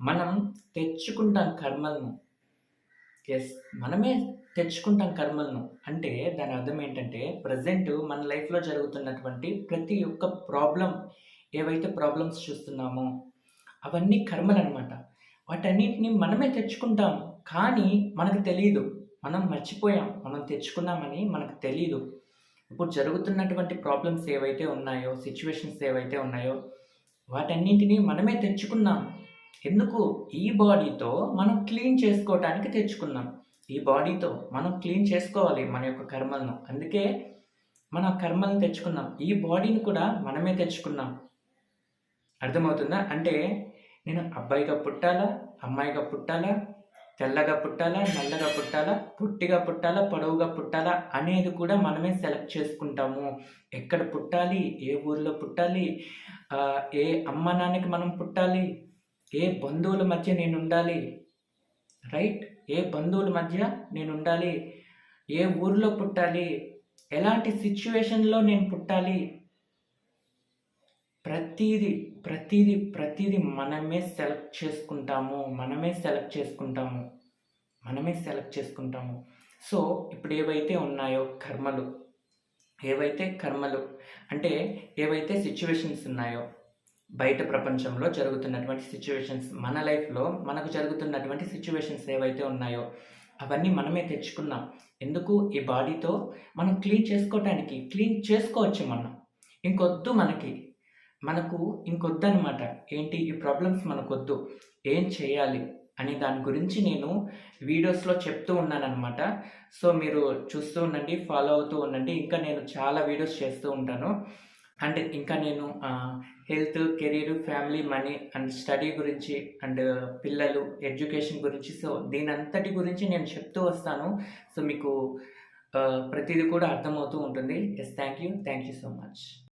మనం తెచ్చుకుంటాం కర్మలను. ఎస్ మనమే తెచ్చుకుంటాం కర్మలను. అంటే దాని అర్థం ఏంటంటే ప్రజెంట్ మన లైఫ్లో జరుగుతున్నటువంటి ప్రతి ఒక్క ప్రాబ్లం ఏవైతే ప్రాబ్లమ్స్ చూస్తున్నామో అవన్నీ కర్మలు అనమాట వాటన్నిటిని మనమే తెచ్చుకుంటాం. కానీ మనకు తెలియదు మనం మర్చిపోయాం. మనం తెచ్చుకున్నామని మనకు తెలియదు ఇప్పుడు జరుగుతున్నటువంటి ప్రాబ్లమ్స్ ఏవైతే ఉన్నాయో సిచ్యువేషన్స్ ఏవైతే ఉన్నాయో వాటన్నింటినీ మనమే తెచ్చుకున్నాం. ఎందుకు ఈ బాడీతో మనం క్లీన్ చేసుకోవటానికి తెచ్చుకున్నాం? ఈ బాడీతో మనం క్లీన్ చేసుకోవాలి మన యొక్క కర్మలను. అందుకే మన కర్మలను తెచ్చుకున్నాం. ఈ బాడీని కూడా మనమే తెచ్చుకున్నాం. అర్థమవుతుందా? అంటే నేను అబ్బాయిగా పుట్టాలా? అమ్మాయిగా పుట్టాలా? తెల్లగా పుట్టాలా? నల్లగా పుట్టాలా? పుట్టిగా పుట్టాలా? పొడవుగా పుట్టాలా? అనేది కూడా మనమే సెలెక్ట్ చేసుకుంటాము. ఎక్కడ పుట్టాలి? ఏ ఊర్లో పుట్టాలి? ఏ అమ్మ నాన్నకి మనం పుట్టాలి? ఏ బంధువుల మధ్య నేను ఉండాలి? రైట్? ఏ బంధువుల మధ్య నేను ఉండాలి? ఏ ఊర్లో పుట్టాలి? ఎలాంటి సిచ్యువేషన్లో నేను పుట్టాలి? ప్రతిదీ ప్రతిదీ ప్రతిదీ మనమే సెలెక్ట్ చేసుకుంటాము. మనమే సెలెక్ట్ చేసుకుంటాము. మనమే సెలెక్ట్ చేసుకుంటాము. సో ఇప్పుడు ఏవైతే ఉన్నాయో కర్మలు ఏవైతే కర్మలు అంటే ఏవైతే సిచ్యువేషన్స్ ఉన్నాయో బయట ప్రపంచంలో జరుగుతున్నటువంటి సిచ్యువేషన్స్ మన లైఫ్లో మనకు జరుగుతున్నటువంటి సిచ్యువేషన్స్ ఏవైతే ఉన్నాయో అవన్నీ మనమే తెచ్చుకున్నాం. ఎందుకు? ఈ బాడీతో మనం క్లీన్ చేసుకోవటానికి క్లీన్ చేసుకోవచ్చు మనం. ఇంకొద్దు మనకి. మనకు ఇంకొద్దు అనమాట ఏంటి? ఈ ప్రాబ్లమ్స్ మనకొద్దు. ఏం చేయాలి? అనే దాని గురించి నేను వీడియోస్లో చెప్తూ ఉన్నానమాట సో మీరు చూస్తూ ఉండండి ఫాలో అవుతూ ఉండండి. ఇంకా నేను చాలా వీడియోస్ చేస్తూ ఉంటాను. అండ్ ఇంకా నేను health career family money and study గురించి అండ్ పిల్లలు ఎడ్యుకేషన్ గురించి సో దీని అంతటి గురించి నేను చెప్తూ వస్తాను. సో మీకు ప్రతిదీ కూడా అర్థమవుతూ ఉంటుంది. Yes thank you thank you so much